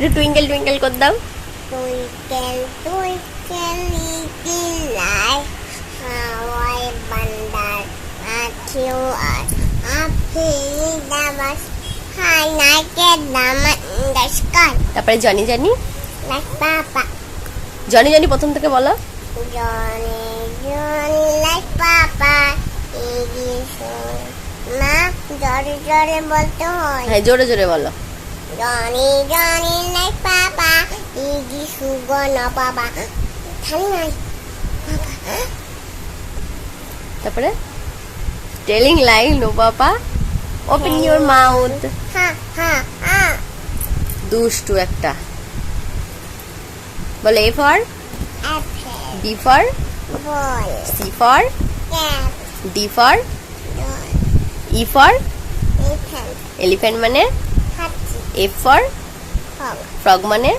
একটু twinkle twinkle কর দাও twinkle twinkle little I how I wonder আকিউ are আপে নামাস হাই নাকে নাম দশকাল তারপরে জানি জানি লাইক পাপা জানি প্রথম থেকে বলো জানি জানি লাইক পাপা এই মা জোরে জোরে বলতে হ্যাঁ জোরে জোরে বলো জানি জানি বাবা। খালি নাই। তারপরে? Telling lies no papa open your mouth দুষ্টু একটা। বলো A for B for C for D for E for elephant মানে? এফ ফর ফ্রগ মানে?